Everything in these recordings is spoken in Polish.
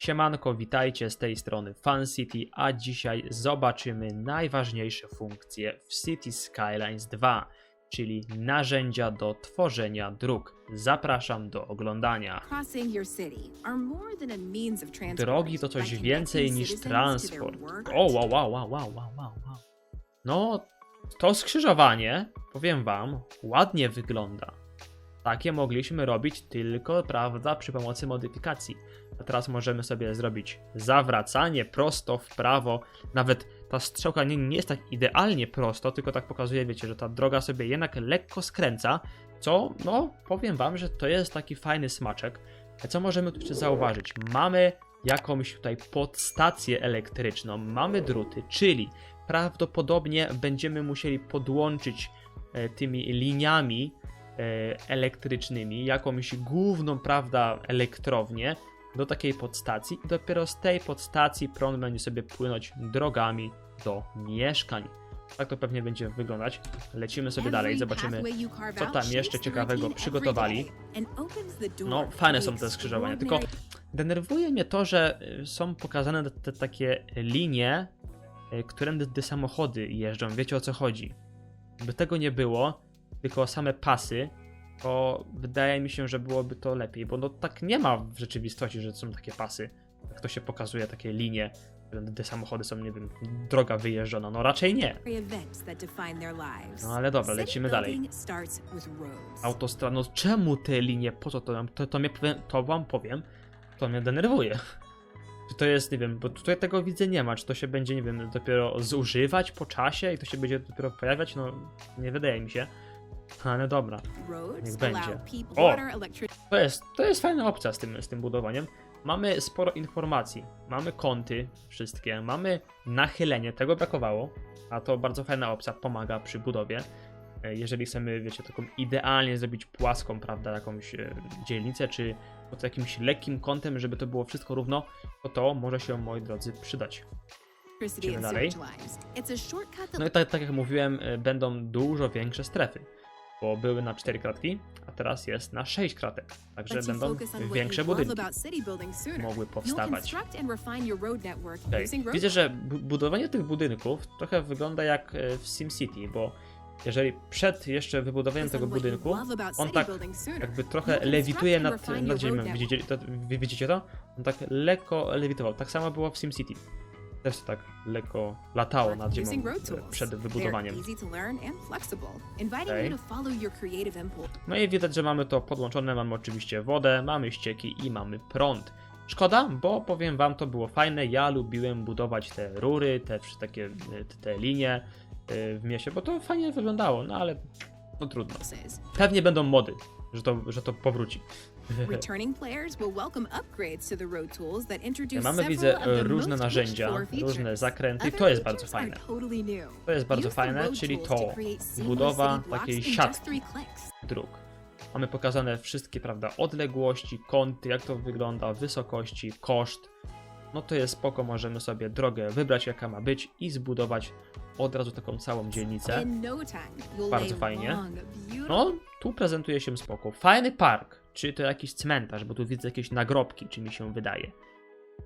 Siemanko, witajcie z tej strony Fan City, a dzisiaj zobaczymy najważniejsze funkcje w City Skylines 2, czyli narzędzia do tworzenia dróg. Zapraszam do oglądania. Drogi to coś więcej niż transport. O, wow, wow, wow, wow, wow. wow. No, to skrzyżowanie, powiem wam, ładnie wygląda. Takie mogliśmy robić tylko, prawda, przy pomocy modyfikacji. A teraz możemy sobie zrobić zawracanie prosto w prawo. Nawet ta strzałka nie, nie jest tak idealnie prosto, tylko tak pokazuje, wiecie, że ta droga sobie jednak lekko skręca, co, no, powiem wam, że to jest taki fajny smaczek. A co możemy tu jeszcze zauważyć? Mamy jakąś tutaj podstację elektryczną, mamy druty, czyli prawdopodobnie będziemy musieli podłączyć e, tymi liniami elektrycznymi jakąś główną, prawda, elektrownię do takiej podstacji i dopiero z tej podstacji prąd będzie sobie płynąć drogami do mieszkań. Tak to pewnie będzie wyglądać. Lecimy sobie dalej, zobaczymy co tam jeszcze ciekawego przygotowali. No, fajne są te skrzyżowania, tylko denerwuje mnie to, że y, są pokazane te, takie linie, y, którędy te samochody jeżdżą. Wiecie o co chodzi? Gdyby tego nie było, tylko same pasy, to wydaje mi się, że byłoby to lepiej, bo no tak nie ma w rzeczywistości, że są takie pasy. Jak to się pokazuje, takie linie, te samochody są, nie wiem, droga wyjeżdżona. No raczej nie. No ale dobra, lecimy dalej. Autostrada, no czemu te linie, po co to nam, to, to, mnie, to wam powiem, to mnie denerwuje. Czy to jest, nie wiem, bo tutaj tego widzę nie ma, czy to się będzie, nie wiem, dopiero zużywać po czasie i to się będzie dopiero pojawiać, no nie wydaje mi się. Ale dobra, niech będzie. O! to jest, to jest fajna opcja z tym, z tym budowaniem. Mamy sporo informacji, mamy kąty wszystkie, mamy nachylenie, tego brakowało, a to bardzo fajna opcja, pomaga przy budowie. E, Jeżeli chcemy, wiecie, taką idealnie zrobić płaską, prawda, jakąś e, dzielnicę, czy pod jakimś lekkim kątem, żeby to było wszystko równo, to to może się, moi drodzy, przydać. and dalej. No i tak, tak jak mówiłem, e, będą dużo większe strefy, bo były na 4 kratki, a teraz jest na 6 kratek, także będą większe budynki mogły powstawać. road Widzę, że bu- budowanie tych budynków trochę wygląda jak e, w SimCity, bo jeżeli przed jeszcze wybudowaniem tego budynku, on tak jakby trochę lewituje nad, nad ziemią. widzicie to? On tak lekko lewitował. Tak samo było w SimCity. Też to tak lekko latało nad ziemią przed wybudowaniem. impulse. No i widać, że mamy to podłączone, mamy oczywiście wodę, mamy ścieki i mamy prąd. Szkoda, bo powiem wam, to było fajne. Ja lubiłem budować te rury, te takie te, linie e, w mieście, bo to fajnie wyglądało, no ale no trudno. Pewnie będą mody, że to, że to powróci. Returning players will welcome upgrades to the road tools that introduce Mamy, widzę, e, różne narzędzia, różne zakręty. Other To jest bardzo fajne. To jest bardzo fajne, czyli to budowa takiej siatki dróg. Mamy pokazane wszystkie, prawda, odległości, kąty, jak to wygląda, wysokości, koszt. No to jest spoko, możemy sobie drogę wybrać jaka ma być i zbudować od razu taką całą dzielnicę. No Bardzo fajnie. No, tu prezentuje się spoko. Fajny park, czy to jakiś cmentarz, bo tu widzę jakieś nagrobki, czy mi się wydaje.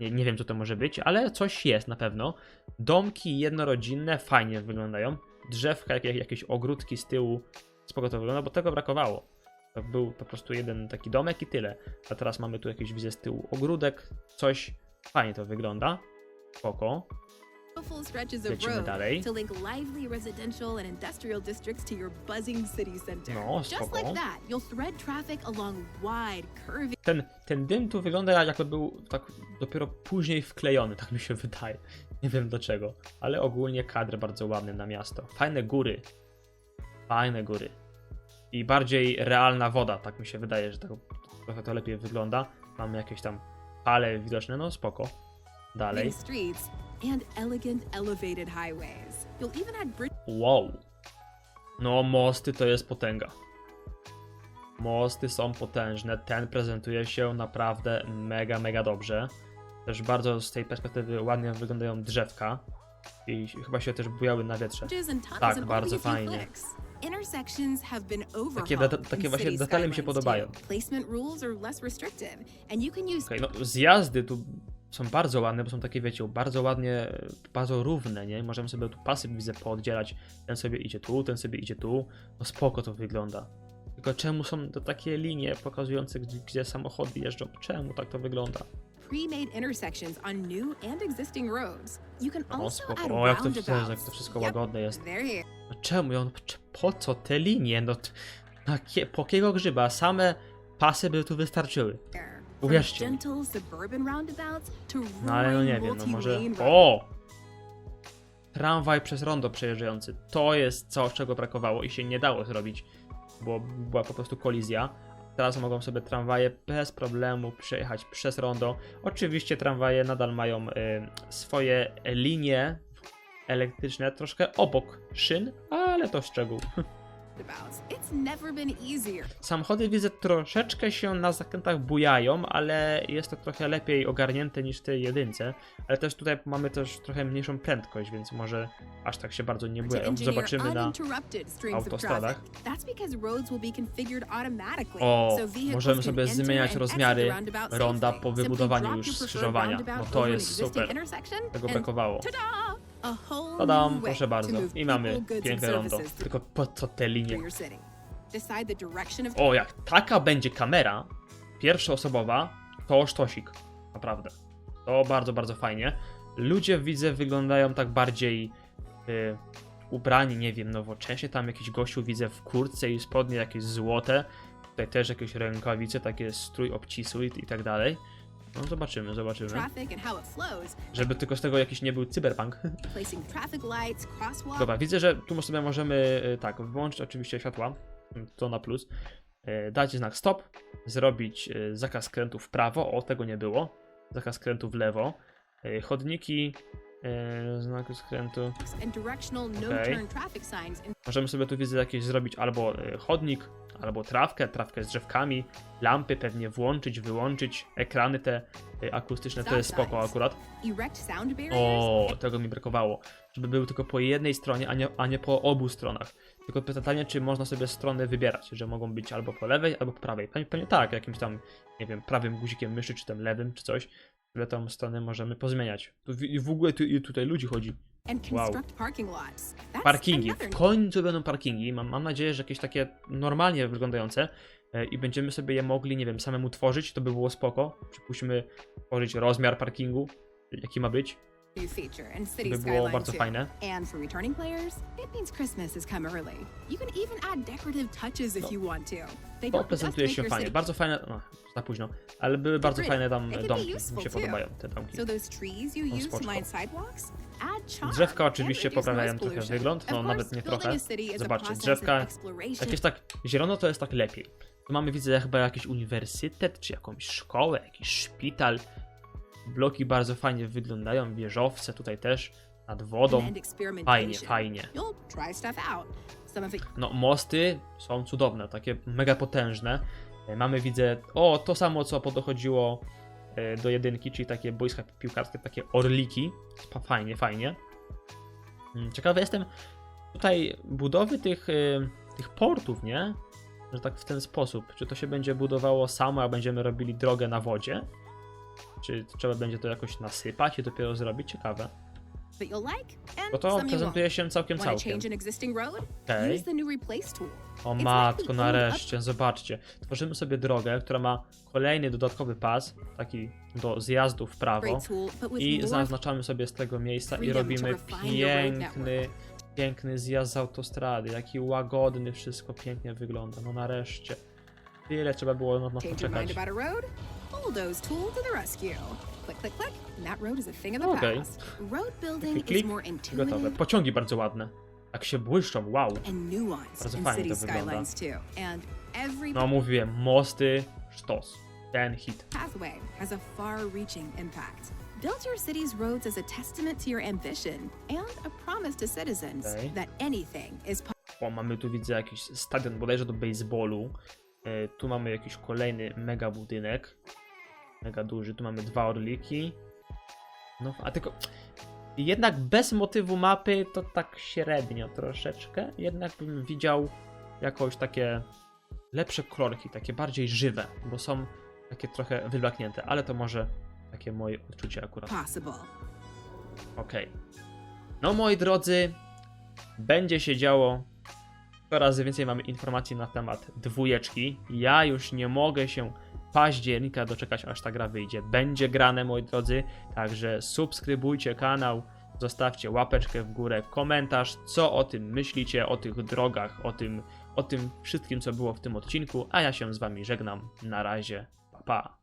Nie, nie wiem, co to może być, ale coś jest na pewno. Domki jednorodzinne fajnie wyglądają. Drzewka, jak, jak, jakieś ogródki z tyłu. Spoko to wygląda, bo tego brakowało. To był po prostu jeden taki domek i tyle. A teraz mamy tu jakieś, widzę z tyłu ogródek, coś. Fajnie to wygląda. Spoko. Stretches of Lecimy road dalej. to link lively residential and industrial districts to your buzzing city center. No, Just spoko. like that, you'll thread traffic along wide, curving Ten, ten dym tu wygląda jakby był tak dopiero później wklejony, tak mi się wydaje. Nie wiem dlaczego, ale ogólnie kadr bardzo ładny na miasto. Fajne góry. Fajne góry. I bardziej realna woda, tak mi się wydaje, że tak trochę to lepiej wygląda. Mamy jakieś tam fale widoczne, no spoko. Dalej. And elegant elevated highways. You'll even add bridges Wow. No, mosty to jest potęga. Mosty są potężne. Ten prezentuje się naprawdę mega, mega dobrze. Też bardzo z tej perspektywy ładnie wyglądają drzewka. I chyba się też bujały na wietrze. Tak, bardzo fajnie. Intersections have been Takie, deta- takie właśnie detale mi się podobają. Okej, no zjazdy tu są bardzo ładne, bo są takie, wiecie, bardzo ładnie, bardzo równe, nie? Możemy sobie tu pasy, widzę, pooddzielać. Ten sobie idzie tu, ten sobie idzie tu. No spoko to wygląda. Tylko czemu są to takie linie pokazujące, gdzie, gdzie samochody jeżdżą? Czemu tak to wygląda? Pre-made intersections on new and existing roads. You can O, also add spoko. O, jak to, roundabouts. jak to wszystko Yep, łagodne jest. No czemu? On, po co te linie? No, na kie, po kiego grzyba? Same pasy by tu wystarczyły. Uwierzcie mi. No ale no nie wiem, no może... O! Tramwaj przez rondo przejeżdżający. To jest coś, czego brakowało i się nie dało zrobić, bo była po prostu kolizja. Teraz mogą sobie tramwaje bez problemu przejechać przez rondo. Oczywiście tramwaje nadal mają y, swoje linie elektryczne troszkę obok szyn, ale to szczegół. Samochody widzę troszeczkę się na zakrętach bujają, ale jest to trochę lepiej ogarnięte niż w tej jedynce. Ale też tutaj mamy też trochę mniejszą prędkość, więc może aż tak się bardzo nie bujają. Zobaczymy na. autostradach. O, możemy sobie zmieniać rozmiary ronda po wybudowaniu już skrzyżowania. No to jest super. Tego brakowało. Way proszę bardzo. I mamy piękne rondo. Tylko po co te linie? O, jak taka będzie kamera pierwszoosobowa, to sztosik. Naprawdę. To bardzo, bardzo fajnie. Ludzie widzę wyglądają tak bardziej y, ubrani, nie wiem, nowocześnie. Tam jakiś gościu widzę w kurtce i spodnie jakieś złote. Tutaj też jakieś rękawice, takie strój obcisły i, i tak dalej. No zobaczymy, zobaczymy. Żeby tylko z tego jakiś nie był cyberpunk. Dobra, widzę, że tu sobie możemy y, tak, wyłączyć oczywiście światła, to na plus, y, dać znak stop, zrobić y, zakaz skrętu w prawo, o tego nie było, zakaz skrętu w lewo, chodniki, y, znak skrętu, directional Okay. możemy sobie tu widzę jakieś zrobić albo chodnik, albo trawkę, trawkę z drzewkami, lampy pewnie włączyć, wyłączyć, ekrany te y, akustyczne, to jest spoko akurat. O, tego mi brakowało. Żeby były tylko po jednej stronie, a nie, a nie po obu stronach. Tylko pytanie, czy można sobie strony wybierać, że mogą być albo po lewej, albo po prawej. Pewnie, pewnie tak, jakimś tam, nie wiem, prawym guzikiem myszy, czy tam lewym, czy coś. Tyle tą stronę możemy pozmieniać. Tu, w, I w ogóle tu, tutaj ludzi chodzi. Wow. Parkingi. W końcu będą parkingi. Mam, mam nadzieję, że jakieś takie normalnie wyglądające e, i będziemy sobie je mogli, nie wiem, samemu tworzyć. To by było spoko. Przypuśćmy tworzyć rozmiar parkingu, jaki ma być. New feature and city by było skyline bardzo fajne. And for returning players, it means Christmas has come early. You can even add decorative touches if No. you want to. They To don't just prezentuje make się your fajnie. city Bardzo fajne. No, za późno. Ale były bardzo pretty. fajne tam They can be domki. Mi się too. podobają te domki. So those trees you No, use to spoczko. line sidewalks, add charm Drzewka and oczywiście reduce poprawiają noise trochę pollution. wygląd, Of no course, nawet nie building trochę. a city is a Zobaczcie, process drzewka, exploration. Jak jest tak zielono, to jest tak lepiej. Tu mamy, widzę, chyba jakiś uniwersytet, czy jakąś szkołę, jakiś szpital. Bloki bardzo fajnie wyglądają, wieżowce tutaj też, nad wodą. Fajnie, fajnie. No, mosty są cudowne, takie mega potężne. E, Mamy, widzę, o, to samo, co podochodziło e, do jedynki, czyli takie boiska piłkarskie, takie orliki. Fa- Fajnie, fajnie. Mm, Ciekawy jestem tutaj budowy tych, e, tych portów, nie? Że tak w ten sposób. Czy to się będzie budowało samo, a będziemy robili drogę na wodzie? Czy trzeba będzie to jakoś nasypać i dopiero zrobić? Ciekawe. that you'll like and Bo to some you won't. prezentuje się całkiem, Want to całkiem. change an existing road? Okej. Use the new replace tool. O It's matko, nareszcie, zobaczcie. Tworzymy sobie drogę, która ma kolejny dodatkowy pas, taki do zjazdu w prawo. Great tool, but with I more zaznaczamy sobie z tego miejsca i freedom to robimy refine your road piękny, piękny zjazd z autostrady. Jaki łagodny, wszystko pięknie wygląda. No nareszcie. Tyle trzeba było na to change your mind poczekać. about a road? Bulldoze tool to the rescue. Click, click, click, and that road is a thing of the Okej. past. Road building is klik, more Gotowe. intuitive Pociągi bardzo ładne. Tak się błyszczą, wow. and nuanced Bardzo in fajnie city to wygląda. skylines too. And every No mówiłem, mosty, sztos. Ten hit. pathway has a far-reaching impact. Build your city's roads as a testament to your ambition and a promise to citizens Okay. that anything is possible. O, mamy tu widzę jakiś stadion bodajże do baseballu. E, tu mamy jakiś kolejny mega budynek. Mega duży. Tu mamy dwa orliki. No, a tylko. Jednak bez motywu mapy to tak średnio troszeczkę. Jednak bym widział jakoś takie lepsze kolorki, takie bardziej żywe, bo są takie trochę wyblaknięte, ale to może Takie moje odczucie akurat. possible. Okej. No moi drodzy, będzie się działo. Coraz więcej mamy informacji na temat dwójeczki. Ja już nie mogę się października doczekać, aż ta gra wyjdzie. Będzie grane, moi drodzy, także subskrybujcie kanał, zostawcie łapeczkę w górę, komentarz, co o tym myślicie, o tych drogach, o tym, o tym wszystkim, co było w tym odcinku, a ja się z wami żegnam. Na razie, pa pa.